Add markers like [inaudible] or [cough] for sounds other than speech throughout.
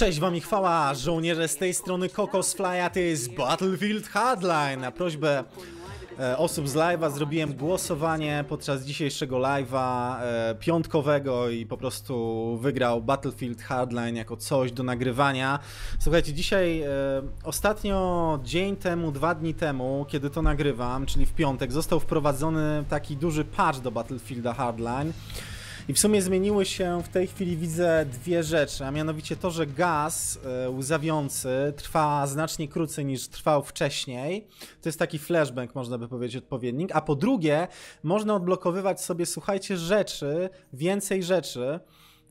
Cześć wam i chwała, żołnierze z tej strony Kokos Fly, a to jest Battlefield Hardline. Na prośbę e, osób z live'a zrobiłem głosowanie podczas dzisiejszego live'a e, piątkowego i po prostu wygrał Battlefield Hardline jako coś do nagrywania. Słuchajcie, dzisiaj, e, ostatnio dzień temu, dwa dni temu, kiedy to nagrywam, czyli w piątek, został wprowadzony taki duży patch do Battlefielda Hardline. I w sumie zmieniły się w tej chwili widzę dwie rzeczy, a mianowicie to, że gaz e, łzawiący trwa znacznie krócej niż trwał wcześniej. To jest taki flashbang, można by powiedzieć, odpowiednik. A po drugie, można odblokowywać sobie, słuchajcie, rzeczy, więcej rzeczy.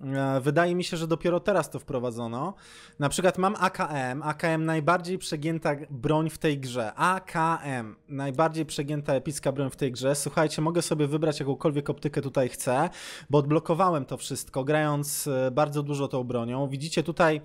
E, Wydaje mi się, że dopiero teraz to wprowadzono. Na przykład mam AKM, AKM najbardziej przegięta broń w tej grze. AKM, najbardziej przegięta epicka broń w tej grze. Słuchajcie, mogę sobie wybrać jakąkolwiek optykę tutaj chcę, bo odblokowałem to wszystko, grając e, bardzo dużo tą bronią. Widzicie tutaj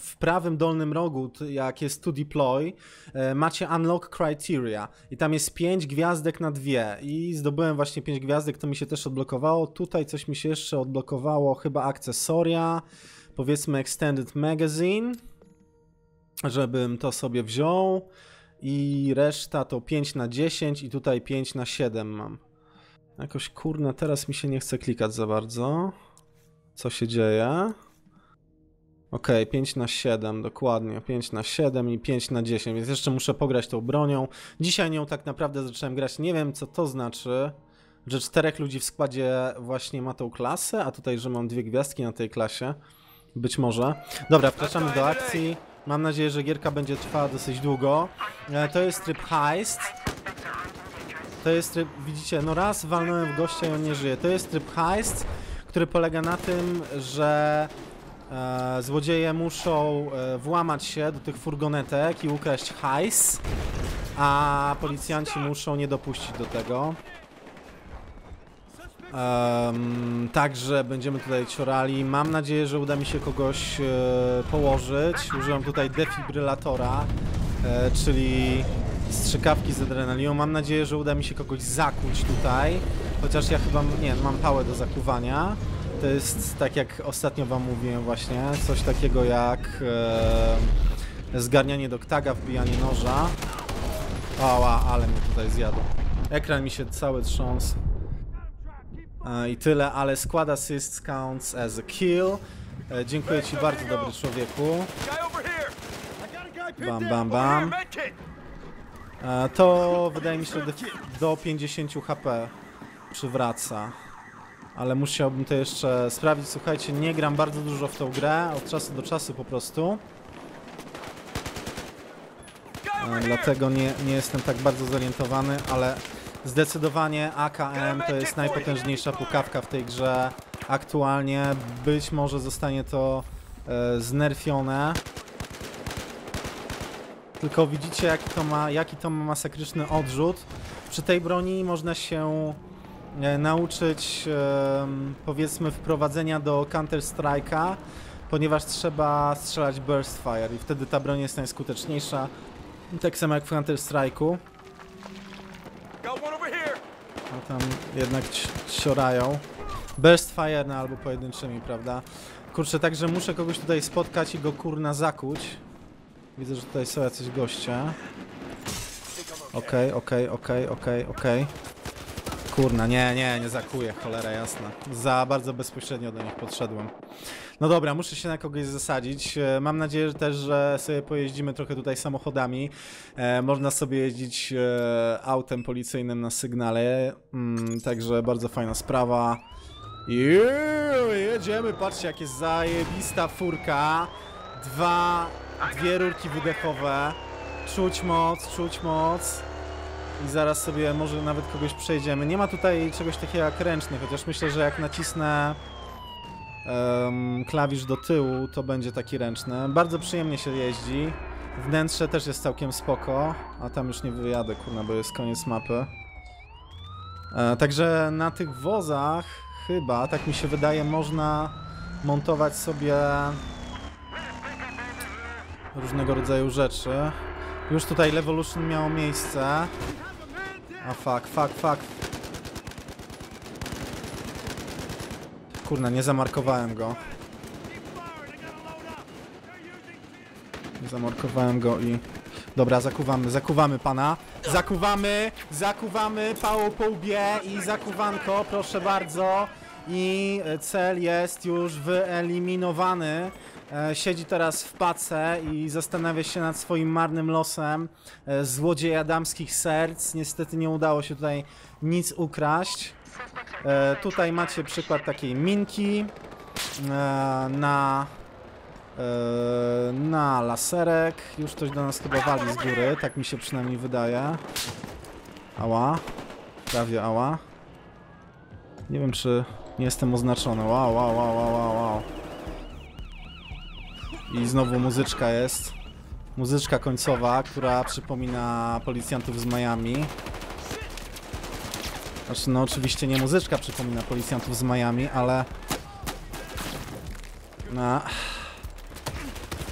w prawym dolnym rogu, jak jest to deploy, e, macie unlock criteria i tam jest 5 gwiazdek na dwie i zdobyłem właśnie 5 gwiazdek, to mi się też odblokowało. Tutaj coś mi się jeszcze odblokowało, chyba akcesoria, powiedzmy extended magazine, żebym to sobie wziął i reszta to 5 na 10 i tutaj 5 na 7 mam. Jakoś kurna, teraz mi się nie chce klikać za bardzo. Co się dzieje? Okej, 5 na 7, dokładnie. 5 na 7 i 5 na 10, więc jeszcze muszę pograć tą bronią. Dzisiaj nią tak naprawdę zacząłem grać. Nie wiem, co to znaczy, że czterech ludzi w składzie właśnie ma tą klasę, a tutaj, że mam dwie gwiazdki na tej klasie. Być może. Dobra, wkraczamy do akcji. Mam nadzieję, że gierka będzie trwała dosyć długo. E, To jest tryb heist. To jest tryb, widzicie, no raz walnąłem w gościa i on nie żyje. To jest tryb heist, który polega na tym, że e, złodzieje muszą e, włamać się do tych furgonetek i ukraść hajs, a policjanci muszą nie dopuścić do tego. Em, także będziemy tutaj ciorali. Mam nadzieję, że uda mi się kogoś e, położyć. Użyłam tutaj defibrylatora, e, czyli strzykawki z adrenaliną. Mam nadzieję, że uda mi się kogoś zakuć tutaj. Chociaż ja chyba, nie, mam pałę do zakuwania. To jest tak jak ostatnio wam mówiłem właśnie, coś takiego jak e, zgarnianie do ktaga, wbijanie noża. Ała, ale mnie tutaj zjadł. Ekran mi się cały trząsł. E, I tyle, ale skład assist counts as a kill. E, Dziękuję ci bardzo, dobry człowieku. Bam, bam, bam. E, To wydaje mi się, do 50 HP przywraca. Ale musiałbym to jeszcze sprawdzić. Słuchajcie, nie gram bardzo dużo w tą grę, od czasu do czasu po prostu. E! Dlatego nie, nie jestem tak bardzo zorientowany, ale zdecydowanie AKM to jest najpotężniejsza pukawka w tej grze aktualnie. Być może zostanie to e, znerfione. Tylko widzicie jaki to, ma, jaki to ma masakryczny odrzut. Przy tej broni można się nauczyć em, powiedzmy wprowadzenia do Counter Strike'a, ponieważ trzeba strzelać burst fire i wtedy ta broń jest najskuteczniejsza. Tak samo jak w Counter Strike'u. Got one over here! No tam jednak ciorają. Burst fire, no albo pojedynczymi, prawda? Kurczę, także muszę kogoś tutaj spotkać i go kurna zakuć. Widzę, że tutaj są jacyś goście. Okej, okej, okej, okej, okej. Kurna, nie, nie, nie zakuję, cholera jasna. Za bardzo bezpośrednio do nich podszedłem. No dobra, muszę się na kogoś zasadzić. E, Mam nadzieję że też, że sobie pojeździmy trochę tutaj samochodami. E, można sobie jeździć e, autem policyjnym na sygnale. Mm, także bardzo fajna sprawa. Jedziemy, patrzcie jak jest zajebista furka. Dwa, dwie rurki wydechowe. Czuć moc, czuć moc. I zaraz sobie może nawet kogoś przejdziemy. Nie ma tutaj czegoś takiego jak ręczny, chociaż myślę, że jak nacisnę em, klawisz do tyłu, to będzie taki ręczny. Bardzo przyjemnie się jeździ. Wnętrze też jest całkiem spoko, a tam już nie wyjadę, kurna, bo jest koniec mapy. E, także na tych wozach chyba, tak mi się wydaje, można montować sobie różnego rodzaju rzeczy. Już tutaj Levolution miało miejsce. A fuck, fuck, fuck. Kurna, nie zamarkowałem go. Zamorkowałem go i... Dobra, zakuwamy, zakuwamy pana. Zakuwamy, zakuwamy pałą po łbie i zakuwanko, proszę bardzo. I cel jest już wyeliminowany. E, Siedzi teraz w pace i zastanawia się nad swoim marnym losem. E, Złodzieja damskich serc. Niestety nie udało się tutaj nic ukraść. E, Tutaj macie przykład takiej minki na na laserek. Już ktoś do nas chyba wali z góry, tak mi się przynajmniej wydaje. Ała. Prawie ała. Nie wiem, czy nie jestem oznaczony. Wow, wow, wow, wow, wow. I znowu muzyczka jest. Muzyczka końcowa, która przypomina policjantów z Miami. Znaczy, no oczywiście nie muzyczka przypomina policjantów z Miami, ale... No.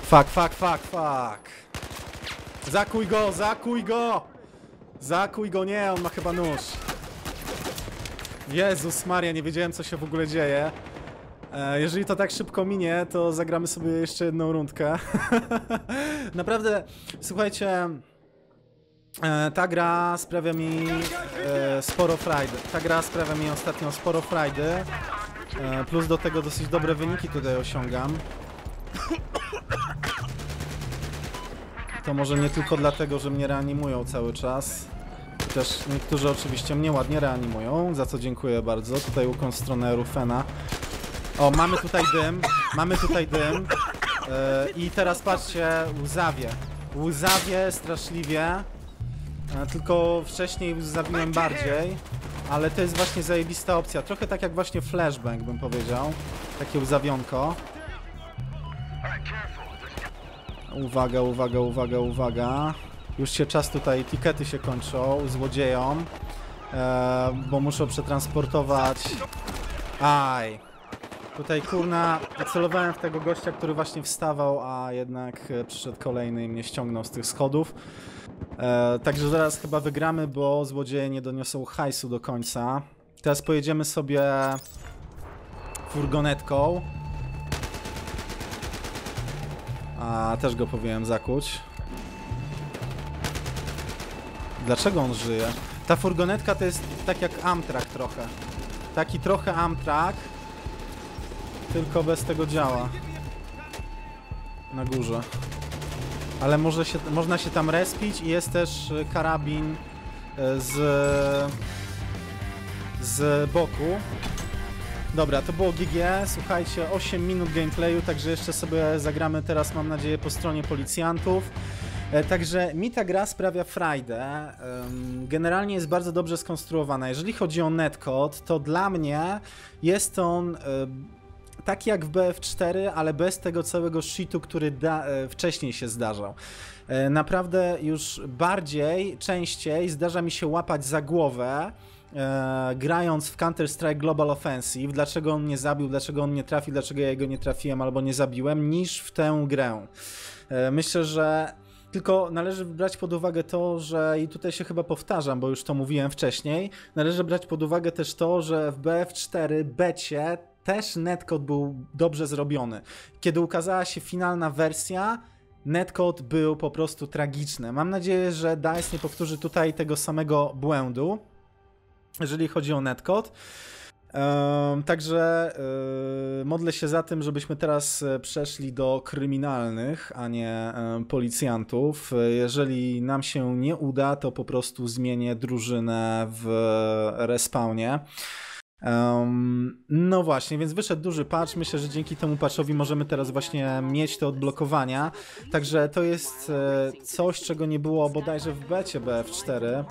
Fuck, fuck, fuck, fuck. Zakuj go, zakuj go! Zakuj go, nie, on ma chyba nóż. Jezus Maria, nie wiedziałem co się w ogóle dzieje. E, Jeżeli to tak szybko minie, to zagramy sobie jeszcze jedną rundkę. [laughs] Naprawdę, słuchajcie, e, ta gra sprawia mi e, sporo frajdy. Ta gra sprawia mi ostatnio sporo frajdy. Plus do tego dosyć dobre wyniki tutaj osiągam. To może nie tylko dlatego, że mnie reanimują cały czas. Też niektórzy oczywiście mnie ładnie reanimują, za co dziękuję bardzo. Tutaj ukłon w stronę Rufena. O, mamy tutaj dym, mamy tutaj dym. E, I teraz patrzcie, łzawie. Łzawie straszliwie. E, tylko wcześniej łzawiłem bardziej. Ale to jest właśnie zajebista opcja. Trochę tak jak właśnie flashbang bym powiedział. Takie łzawionko. Uwaga, uwaga, uwaga, uwaga. Już się czas tutaj, tikety się kończą złodziejom. E, bo muszę przetransportować... Aj. Tutaj kurna, celowałem w tego gościa, który właśnie wstawał, a jednak e, przyszedł kolejny i mnie ściągnął z tych schodów. E, także zaraz chyba wygramy, bo złodzieje nie doniosą hajsu do końca. Teraz pojedziemy sobie furgonetką. A też go powinienem zakuć. Dlaczego on żyje? Ta furgonetka to jest tak jak Amtrak trochę. Taki trochę Amtrak, tylko bez tego działa. Na górze. Ale może się, można się tam respić i jest też y, karabin y, z, z boku. Dobra, to było GG. Słuchajcie, 8 minut gameplayu, także jeszcze sobie zagramy teraz, mam nadzieję, po stronie policjantów. E, Także mi ta gra sprawia frajdę. Generalnie jest bardzo dobrze skonstruowana. Jeżeli chodzi o netcode, to dla mnie jest on em, taki jak w BF4, ale bez tego całego shitu, który da, e, wcześniej się zdarzał. E, Naprawdę już bardziej, częściej zdarza mi się łapać za głowę, e, grając w Counter-Strike Global Offensive, dlaczego on mnie zabił, dlaczego on nie trafił, dlaczego ja jego nie trafiłem albo nie zabiłem, niż w tę grę. E, Myślę, że tylko należy brać pod uwagę to, że i tutaj się chyba powtarzam, bo już to mówiłem wcześniej, należy brać pod uwagę też to, że w BF4 becie też netcode był dobrze zrobiony. Kiedy ukazała się finalna wersja, netcode był po prostu tragiczny. Mam nadzieję, że DICE nie powtórzy tutaj tego samego błędu, jeżeli chodzi o netcode. Ehm, także e, modlę się za tym, żebyśmy teraz e, przeszli do kryminalnych, a nie e, policjantów. Jeżeli nam się nie uda, to po prostu zmienię drużynę w respawnie. Em, no właśnie, więc wyszedł duży patch. Myślę, że dzięki temu patchowi możemy teraz właśnie mieć te odblokowania. Także to jest e, coś, czego nie było bodajże w becie BF4.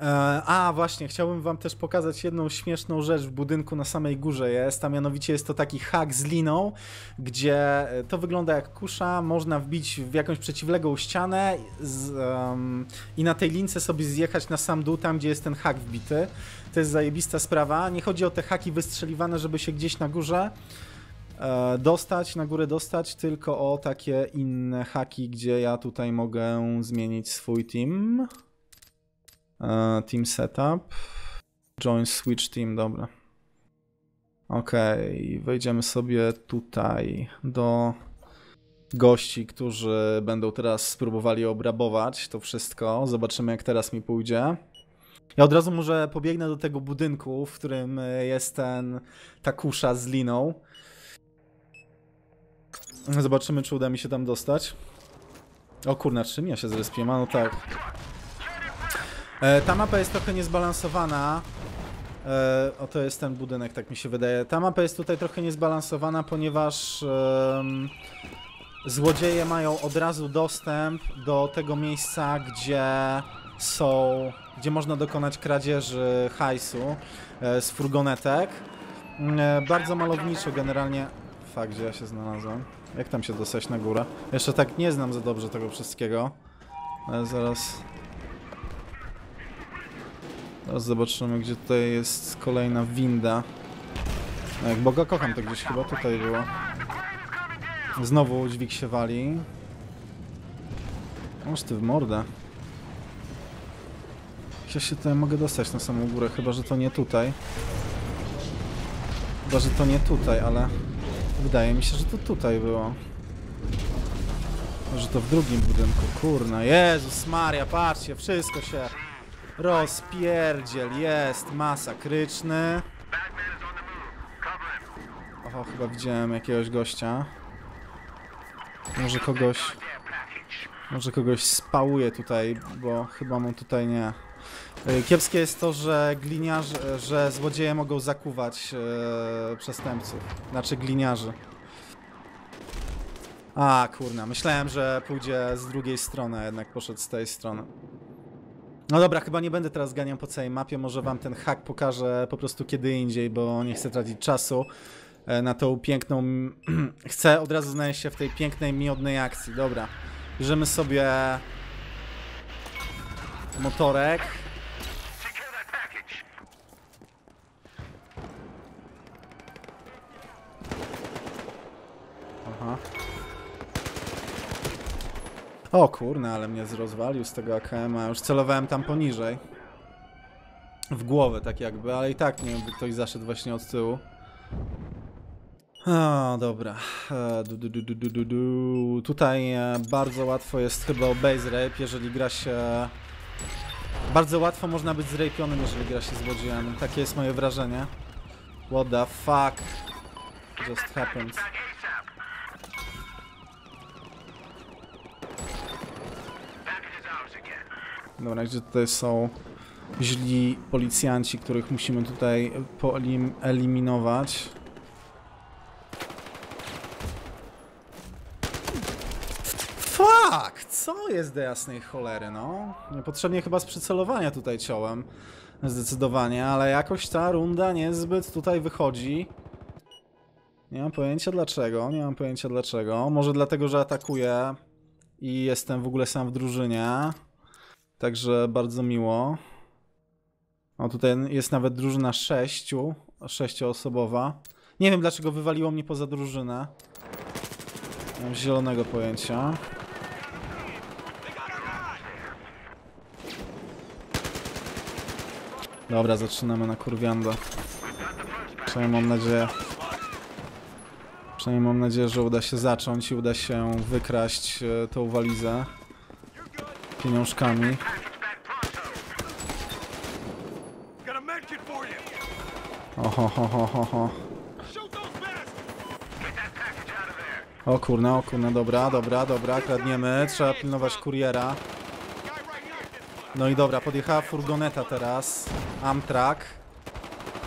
E, A, właśnie, chciałbym wam też pokazać jedną śmieszną rzecz w budynku na samej górze jest, a mianowicie jest to taki hak z liną, gdzie e, to wygląda jak kusza, można wbić w jakąś przeciwległą ścianę z, em, i na tej lince sobie zjechać na sam dół, tam gdzie jest ten hak wbity. To jest zajebista sprawa. Nie chodzi o te haki wystrzeliwane, żeby się gdzieś na górze e, dostać, na górę dostać, tylko o takie inne haki, gdzie ja tutaj mogę zmienić swój team. E, team setup. Join switch team, dobra. Okej, wejdziemy sobie tutaj do gości, którzy będą teraz spróbowali obrabować to wszystko. Zobaczymy, jak teraz mi pójdzie. Ja od razu może pobiegnę do tego budynku, w którym jest ten ta kusza z liną. Zobaczymy, czy uda mi się tam dostać. O kurna, czym ja się zrespiłem? A no tak. E, ta mapa jest trochę niezbalansowana. E, o, to jest ten budynek, tak mi się wydaje. Ta mapa jest tutaj trochę niezbalansowana, ponieważ em, złodzieje mają od razu dostęp do tego miejsca, gdzie są, gdzie można dokonać kradzieży hajsu e, z furgonetek. Mm, E, bardzo malowniczo generalnie. Fakt, gdzie ja się znalazłem. Jak tam się dostać na górę? Jeszcze tak nie znam za dobrze tego wszystkiego. Ale zaraz. Teraz zobaczymy, gdzie tutaj jest kolejna winda. No, Jak Boga kocham, to gdzieś chyba tutaj było. Znowu dźwig się wali. Masz ty w mordę. Ja się tutaj mogę dostać na samą górę, chyba że to nie tutaj. Chyba, że to nie tutaj, ale wydaje mi się, że to tutaj było. Może to w drugim budynku. Kurna, Jezus Maria, patrzcie, wszystko się rozpierdziel. Jest masakryczny. Oho, chyba widziałem jakiegoś gościa. Może kogoś... Może kogoś spałuje tutaj, bo chyba mu tutaj nie. E, Kiepskie jest to, że gliniarze, że złodzieje mogą zakuwać e, przestępców. Znaczy gliniarzy. A, kurna, myślałem, że pójdzie z drugiej strony, a jednak poszedł z tej strony. No dobra, chyba nie będę teraz ganiał po całej mapie, może wam ten hack pokażę po prostu kiedy indziej, bo nie chcę tracić czasu e, na tą piękną... [clears throat] chcę od razu znaleźć się w tej pięknej, miodnej akcji. Dobra, bierzemy sobie motorek. O kurna, ale mnie zrozwalił z tego AKM-a. Już celowałem tam poniżej. W głowę tak jakby, ale i tak nie wiem, by ktoś zaszedł właśnie od tyłu. O, dobra. E, Du, du, du, du. Tutaj e, bardzo łatwo jest chyba o base rape, jeżeli gra się... Bardzo łatwo można być zrapionym, jeżeli gra się złodziejem. Takie jest moje wrażenie. What the fuck just happened? Dobra, gdzie tutaj są źli policjanci, których musimy tutaj eliminować. Fuck! Co jest do jasnej cholery, no? Niepotrzebnie chyba z przycelowania tutaj ciąłem. Zdecydowanie, ale jakoś ta runda niezbyt tutaj wychodzi. Nie mam pojęcia dlaczego, nie mam pojęcia dlaczego. Może dlatego, że atakuję i jestem w ogóle sam w drużynie. Także bardzo miło. O, tutaj jest nawet drużyna sześciu, sześcioosobowa. Nie wiem dlaczego wywaliło mnie poza drużynę. Nie mam zielonego pojęcia. Dobra, zaczynamy na kurwianda. Przynajmniej mam nadzieję. Przynajmniej mam nadzieję, że uda się zacząć i uda się wykraść e, tą walizę pieniążkami. Oho, ho, ho, ho. O kurna, o kurna, dobra, dobra, dobra, kradniemy. Trzeba pilnować kuriera. No i dobra, podjechała furgoneta teraz. Amtrak.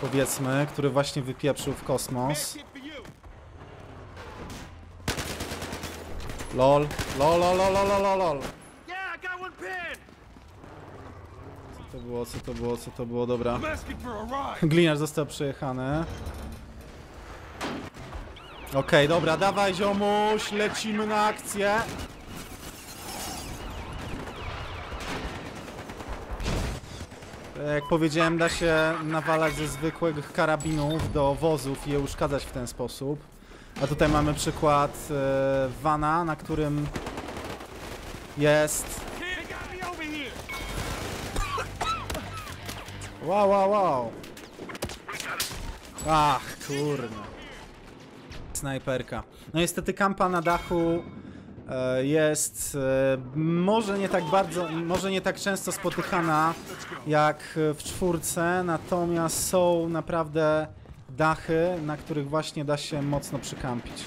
Powiedzmy, który właśnie wypieprzył w kosmos. Lol, lol, lol, lol, lol, lol, lol. Yeah, I got one pin. Co to było, co to było, co to było, dobra. Gliniarz został przejechany. Okej, dobra, dawaj ziomuś, lecimy na akcję. Jak powiedziałem, da się nawalać ze zwykłych karabinów do wozów i je uszkadzać w ten sposób. A tutaj mamy przykład e, vana, na którym jest... Wow, wow, wow. Ach, kurna. Snajperka. No niestety kampa na dachu e, jest e, może nie tak bardzo, może nie tak często spotykana jak w czwórce, natomiast są naprawdę dachy, na których właśnie da się mocno przykampić.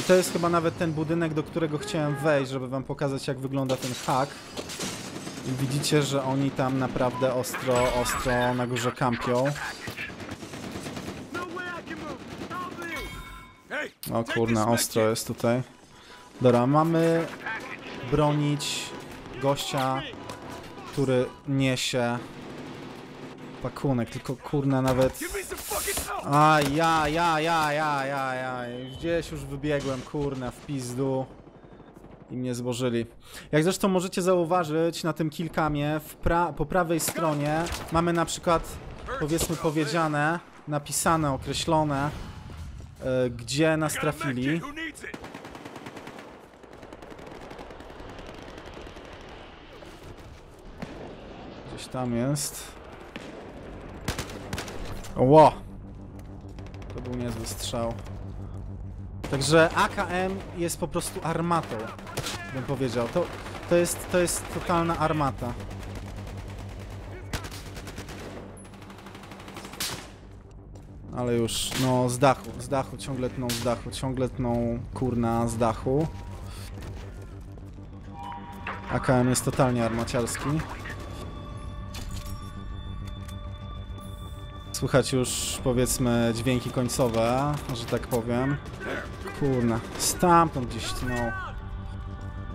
I to jest chyba nawet ten budynek, do którego chciałem wejść, żeby wam pokazać jak wygląda ten hak. Widzicie, że oni tam naprawdę ostro, ostro na górze kampią. O kurna, ostro jest tutaj. Dobra, mamy bronić gościa, który niesie pakunek, tylko kurna nawet... A ja, ja, ja, ja, ja, ja, gdzieś już wybiegłem, kurna, w pizdu i mnie złożyli. Jak zresztą możecie zauważyć na tym kilkamie, po prawej stronie mamy na przykład, powiedzmy powiedziane, napisane, określone, e, gdzie nas trafili. Gdzieś tam jest. Ło! To był niezły strzał. Także AKM jest po prostu armatą, bym powiedział. To, to, jest, to jest totalna armata. Ale już, no z dachu, z dachu, ciągle tną z dachu, ciągle tną kurna z dachu. AKM jest totalnie armaciarski. Słychać już powiedzmy dźwięki końcowe, że tak powiem. Kurna, stamtąd gdzieś tnął.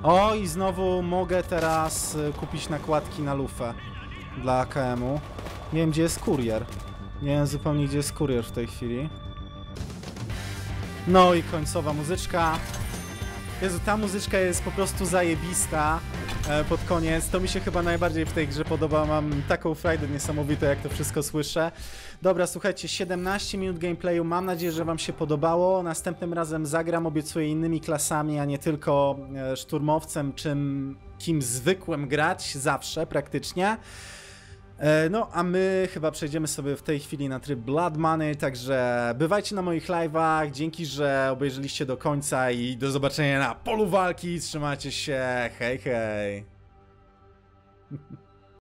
O i znowu mogę teraz y, kupić nakładki na lufę dla AKM-u. Nie wiem gdzie jest kurier. Nie wiem zupełnie gdzie jest kurier w tej chwili. No i końcowa muzyczka. Jezu, ta muzyczka jest po prostu zajebista pod koniec. To mi się chyba najbardziej w tej grze podoba. Mam taką frajdę niesamowitą, jak to wszystko słyszę. Dobra, słuchajcie, 17 minut gameplayu. Mam nadzieję, że Wam się podobało. Następnym razem zagram, obiecuję innymi klasami, a nie tylko e, szturmowcem, czym kim zwykłem grać zawsze praktycznie. E, No, a my chyba przejdziemy sobie w tej chwili na tryb Blood Money, także bywajcie na moich live'ach, dzięki, że obejrzeliście do końca i do zobaczenia na polu walki, trzymajcie się, hej hej! [laughs]